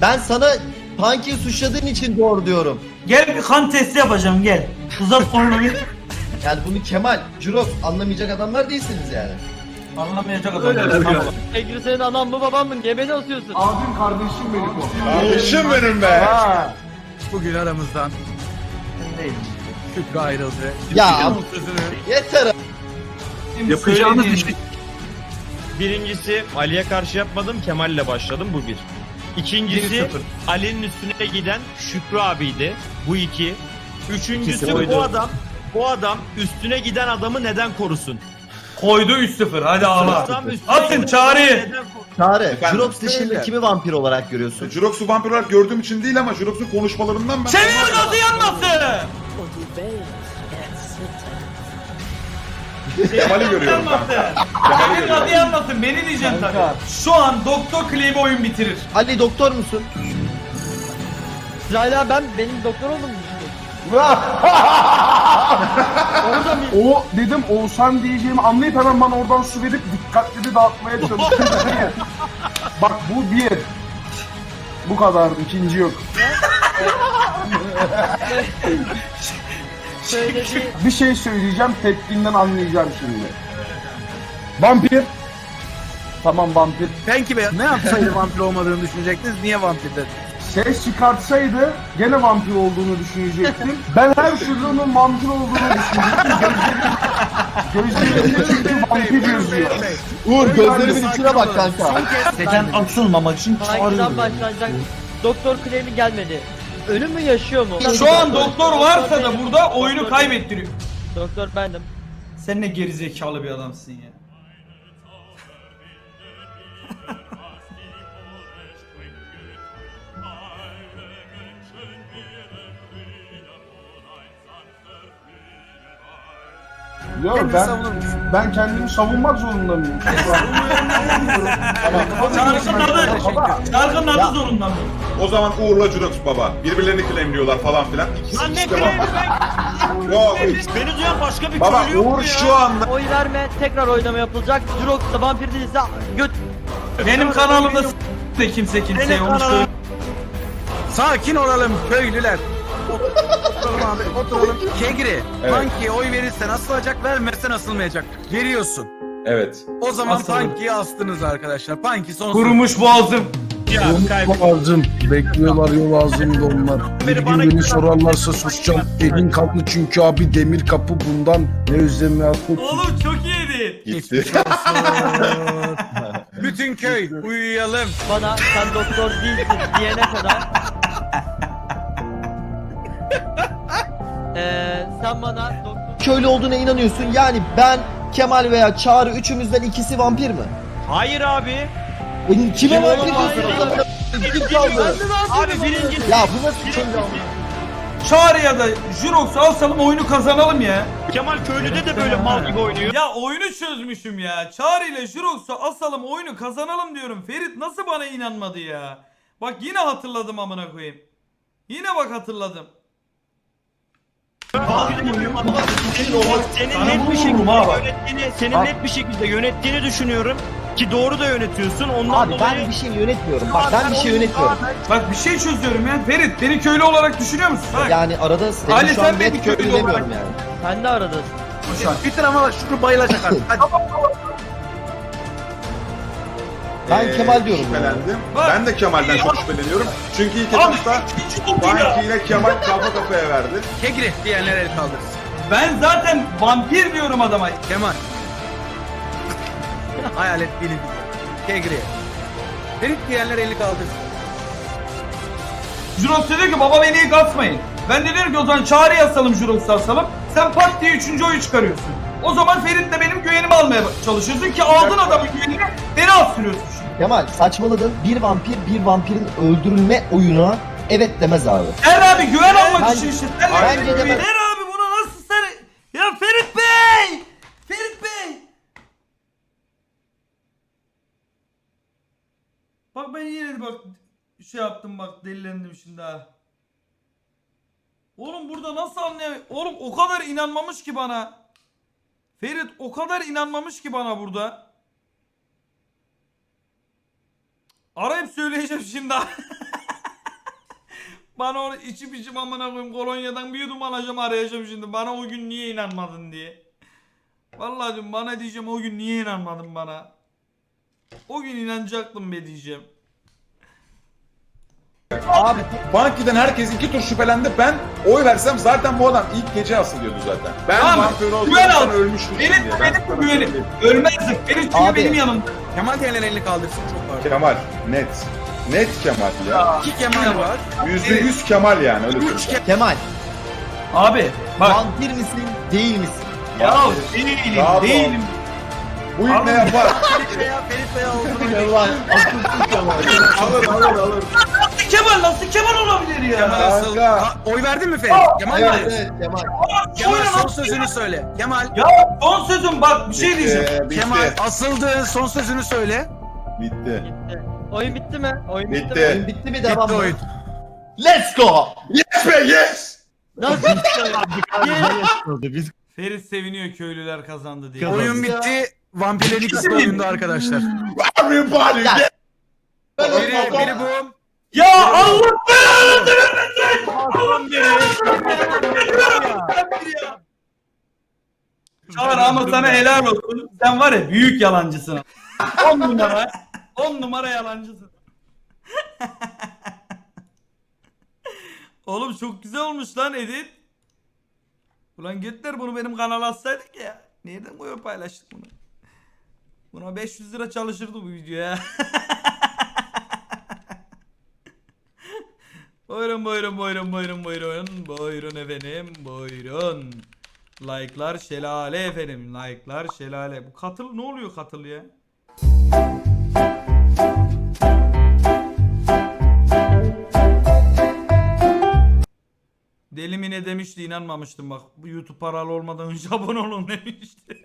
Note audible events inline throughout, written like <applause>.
Ben sana Punky'yi suçladığın için doğru diyorum. Gel bir kan testi yapacağım gel. Uzat bir. <laughs> Yani bunu Kemal, Jurok anlamayacak adamlar değilsiniz yani. Anlamayacak adam. Tamam. Sevgili senin anan mı baban mı? Niye beni asıyorsun? Kardeşim benim be. Bugün aramızdan Şükrü ayrıldı. Ya Bu sözünü yeter. yapacağımız Söylediğin- işi Birincisi Ali'ye karşı yapmadım Kemal'le başladım bu bir. İkincisi 1-0. Ali'nin üstüne giden Şükrü abiydi. Bu iki. Üçüncüsü oydu. bu adam bu adam üstüne giden adamı neden korusun? Koydu 3-0 hadi ağla. Atın korusun? Çağrı, Efendim? Jurok dışında kimi vampir olarak görüyorsun? Jurox'u vampir olarak gördüğüm için değil ama Jurox'un konuşmalarından ben... Çevir gazı yanmasın. Kemal'i görüyorum ben. Kemal'i Çevir gazı görüyorum. yanmasın beni diyeceksin tabii. Şu an Doktor Claym'i oyun bitirir. Ali doktor musun? Abi ben benim doktor olduğumu düşünüyorum. O dedim Oğuzhan diyeceğimi anlayıp hemen bana oradan su verip dikkatli dağıtmaya çalıştım. <laughs> Bak bu bir. Bu kadar ikinci yok. Bir şey söyleyeceğim tepkinden anlayacağım şimdi. Vampir. Tamam vampir. Peki be ne yapsaydı vampir olmadığını düşünecektiniz. Niye vampir dedi? Ses çıkartsaydı gene vampir olduğunu düşünecektim. Ben her türlü onun vampir olduğunu düşünecektim. Gözlerim, gözlerimde çünkü vampir yazıyor. Uğur gözlerimin içine bak kanka. Seken asılmamak için hangiden çağırıyorum. başlanacak? Doktor claim'i gelmedi. Ölü mü yaşıyor mu? Şu an doktor varsa da burada oyunu kaybettiriyor. Doktor bendim. Sen ne gerizekalı bir adamsın ya. Yok Kendini ben, savunur musun? ben kendimi savunmak zorunda mıyım? Şarkının adı, şarkının adı zorunda mı? O zaman Uğur'la Jurox baba. Birbirlerini claimliyorlar falan filan. İkisi Lan ne işte claim'i baba. <laughs> Yok. Beni duyan başka bir Baba köylü yok mu Uğur ya? şu anda... Oy verme, tekrar oynama yapılacak. Jurox da vampir değilse göt. Benim kanalımda s- de kimse kimseye Benim onu kanalım- söyle. Sakin olalım köylüler. <laughs> Oturalım abi oturalım. Kegri. Evet. Punky'ye oy verirsen asılacak vermezsen asılmayacak. Veriyorsun. Evet. O zaman Asılırım. Punky'yi astınız arkadaşlar. Punky son Kurumuş boğazım. Ya kaybettim. Ağzım. Bekliyorlar yol ağzımda onlar. Bir Beni gün bana- beni sorarlarsa susacağım. Elin kaplı çünkü abi demir kapı bundan. Ne özlemi atlık. Oğlum çok iyiydi. Gitti. <laughs> Bütün köy uyuyalım. Bana sen doktor değilsin diyene kadar. Sen bana. Köylü olduğuna inanıyorsun. Yani ben, Kemal veya Çağrı üçümüzden ikisi vampir mi? Hayır abi. E, kime Kim vampir diyorsun? Kim kaldı? Abi birincisi Ya bu nasıl köylü ama? Çağrı'ya da Jurox'u alsalım oyunu kazanalım ya. Kemal köylüde de böyle mal gibi oynuyor. Ya oyunu çözmüşüm ya. Çağrı ile Jurox'u asalım oyunu kazanalım diyorum. Ferit nasıl bana inanmadı ya? Bak yine hatırladım amına koyayım. Yine bak hatırladım. Senin net bir şekilde yönettiğini, senin net bir şekilde yönettiğini düşünüyorum ki doğru da yönetiyorsun. Ondan Abi dolayı ben bir şey yönetmiyorum. Bak ben bir şey yönetmiyorum. Bak bir şey çözüyorum ya. Ferit beni köylü olarak düşünüyor musun? Bak. Yani arada seni Ali, şu sen an beni net köylü demiyorum yani. Sen de aradın. Bitir ama bak Şükrü bayılacak artık. Hadi. Ben Ee, Kemal diyorum. Şüphelendim. Bak. Ben de Kemal'den çok şüpheleniyorum. Çünkü ilk etapta. Banki ile Kemal kafa kafaya verdi. Kegri diyenler el kaldırsın. Ben zaten vampir diyorum adama. Kemal. Hayalet biri Kegri. Ferit diyenler eli kaldırsın. Jurox dedi ki baba beni ilk atmayın. Ben de diyorum ki o zaman Çağrı'yı asalım Jurox'u asalım. Sen pat diye üçüncü oyu çıkarıyorsun. O zaman Ferit de benim güvenimi almaya çalışıyorsun ki aldın adamın güvenini beni astırıyorsun. Kemal saçmaladın. Bir vampir bir vampirin öldürülme oyununa evet demez abi. Er abi güven almak için işte. Bence de ben- Er abi bunu nasıl sen... Ya Ferit Bey! Ferit Bey! Bak ben yine de bak şey yaptım bak delilendim şimdi ha. Oğlum burada nasıl anlayam? Oğlum o kadar inanmamış ki bana. Ferit o kadar inanmamış ki bana burada. Arayıp söyleyeceğim şimdi. <laughs> bana onu içip içip amına koyayım kolonyadan bir yudum alacağım arayacağım şimdi. Bana o gün niye inanmadın diye. Vallahi diyorum bana diyeceğim o gün niye inanmadın bana. O gün inanacaktım be diyeceğim. Abi Bank giden herkes iki tur şüphelendi. Ben oy versem zaten bu adam ilk gece asılıyordu zaten. Ben Tamam, vampir olduğum güven al. için ölmüştüm Ferit diye. Ben benim sana güvenim. söyleyeyim. Ölmezdim. Ferit çünkü Abi. benim yanımda. Kemal diyenler elini kaldırsın çok. Kemal net. Net Kemal ya. İki Kemal var. Yüzde yüz Kemal yani öyle Üç söyleyeyim. Kemal. Abi bak. vampir misin değil misin? Ya değilim ol. değilim. Bu ilk ne yapar? <laughs> Kemal <laughs> akılsız Kemal. alır alır alır. Nasıl Kemal nasıl Kemal olabilir ya? Kemal asıl. Kanka. Ha, oy verdin mi Ferit? Kemal Evet mi? evet Kemal. Kemal son sözünü söyle. Kemal. Ya son sözüm bak bir şey diyeceğim. Bitti, bitti. Kemal asıldı son sözünü söyle. Bitti. Gitti. Oyun bitti mi? Oyun bitti, Bitti. mi? Oyun bitti mi devam Bitti mı? oyun. Let's go. Yes be yes! Nasıl <laughs> bitti? Ferit seviniyor köylüler kazandı diye. Oyun bitti. Vampirlerin ikisi de oyunda arkadaşlar. Everybody Ya. get Biri, biri bu. Ya Allah belanı Çağır ama sana helal olsun. Sen var ya büyük yalancısın. 10 numara. 10 numara yalancısın. <laughs> Oğlum çok güzel olmuş lan edit. Ulan götler bunu benim kanala atsaydık ya. Nereden koyup paylaştık bunu? Buna 500 lira çalışırdı bu video ya. <laughs> buyurun buyurun buyurun buyurun buyurun. Buyurun efendim buyurun. Like'lar şelale efendim. Like'lar şelale. Bu katıl ne oluyor katıl ya? Deli mi ne demişti inanmamıştım bak. Bu YouTube paralı olmadan önce <laughs> abone olun demişti. <laughs>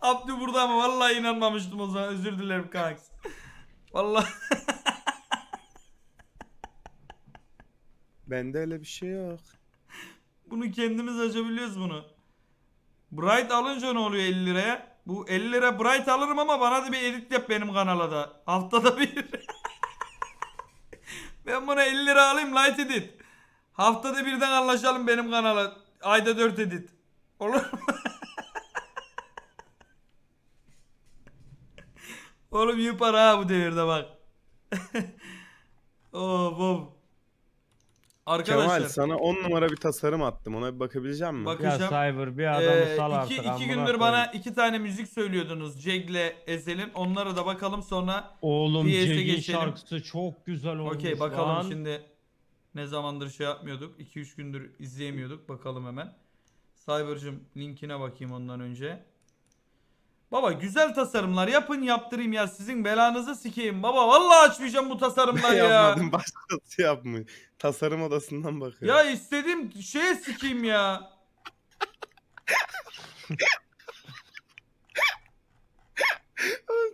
Abdü burada ama vallahi inanmamıştım o zaman. Özür dilerim kanks. Vallahi <laughs> Bende öyle bir şey yok. bunu kendimiz açabiliyoruz bunu. Bright alınca ne oluyor 50 liraya? Bu 50 lira Bright alırım ama bana da bir edit yap benim kanala da. Haftada bir. Ben buna 50 lira alayım light edit. Haftada birden anlaşalım benim kanala. Ayda 4 edit. Olur mu? <laughs> Oğlum iyi para ha bu devirde bak. <laughs> of of. Arkadaşlar. Kemal sana 10 numara bir tasarım attım. Ona bir bakabilecek misin? Bak- Ya Bakacağım. Cyber bir adamı Ee, sal iki, artık. iki amına gündür koyayım. bana iki tane müzik söylüyordunuz. Jeg'le Ezel'in. Onlara da bakalım sonra. Oğlum PS'e geçelim. şarkısı çok güzel olmuş Okey bakalım lan. şimdi. Ne zamandır şey yapmıyorduk. 2-3 gündür izleyemiyorduk. Bakalım hemen. Cyber'cım linkine bakayım ondan önce. Baba güzel tasarımlar yapın yaptırayım ya sizin belanızı sikeyim. Baba vallahi açmayacağım bu tasarımlar Ben ya. yapmadım. <laughs> Başkası yapmış. Tasarım odasından bakıyor. Ya istediğim şeye sikeyim ya.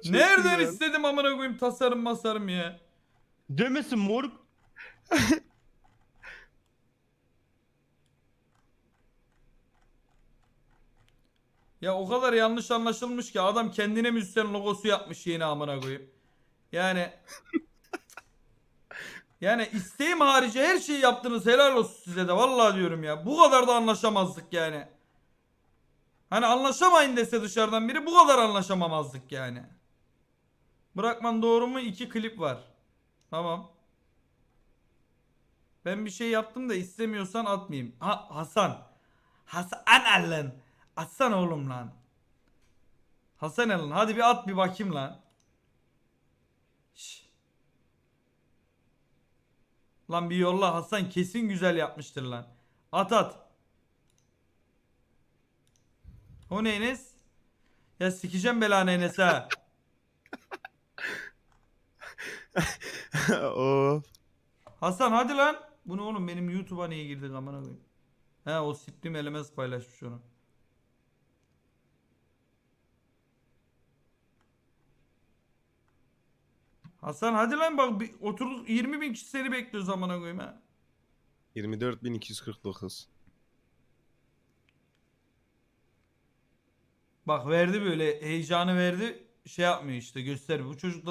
Çok Nereden güzel. istedim amına koyayım tasarım masarım ya. Demesin moruk. <laughs> Ya o kadar yanlış anlaşılmış ki adam kendine müzisyen logosu yapmış yeni amına koyayım. Yani <laughs> yani isteğim harici her şeyi yaptınız helal olsun size de vallahi diyorum ya. Bu kadar da anlaşamazdık yani. Hani anlaşamayın dese dışarıdan biri bu kadar anlaşamamazdık yani. Bırakman doğru mu? İki klip var. Tamam. Ben bir şey yaptım da istemiyorsan atmayayım. Ha Hasan. Hasan Allen. Atsana oğlum lan. Hasan Allen hadi bir at bir bakayım lan. Şş. Lan bir yolla Hasan kesin güzel yapmıştır lan. At at. O ne Enes? Ya sikeceğim belanı Enes ha. <laughs> of. Hasan hadi lan. Bu ne oğlum benim YouTube'a niye girdik amına koyayım. He o Stream Elements paylaşmış onu. Hasan hadi lan bak bir, oturduk 20 bin kişi seni bekliyor zamana koyayım ha. 24249. Bak verdi böyle heyecanı verdi şey yapmıyor işte göster bu çocuk da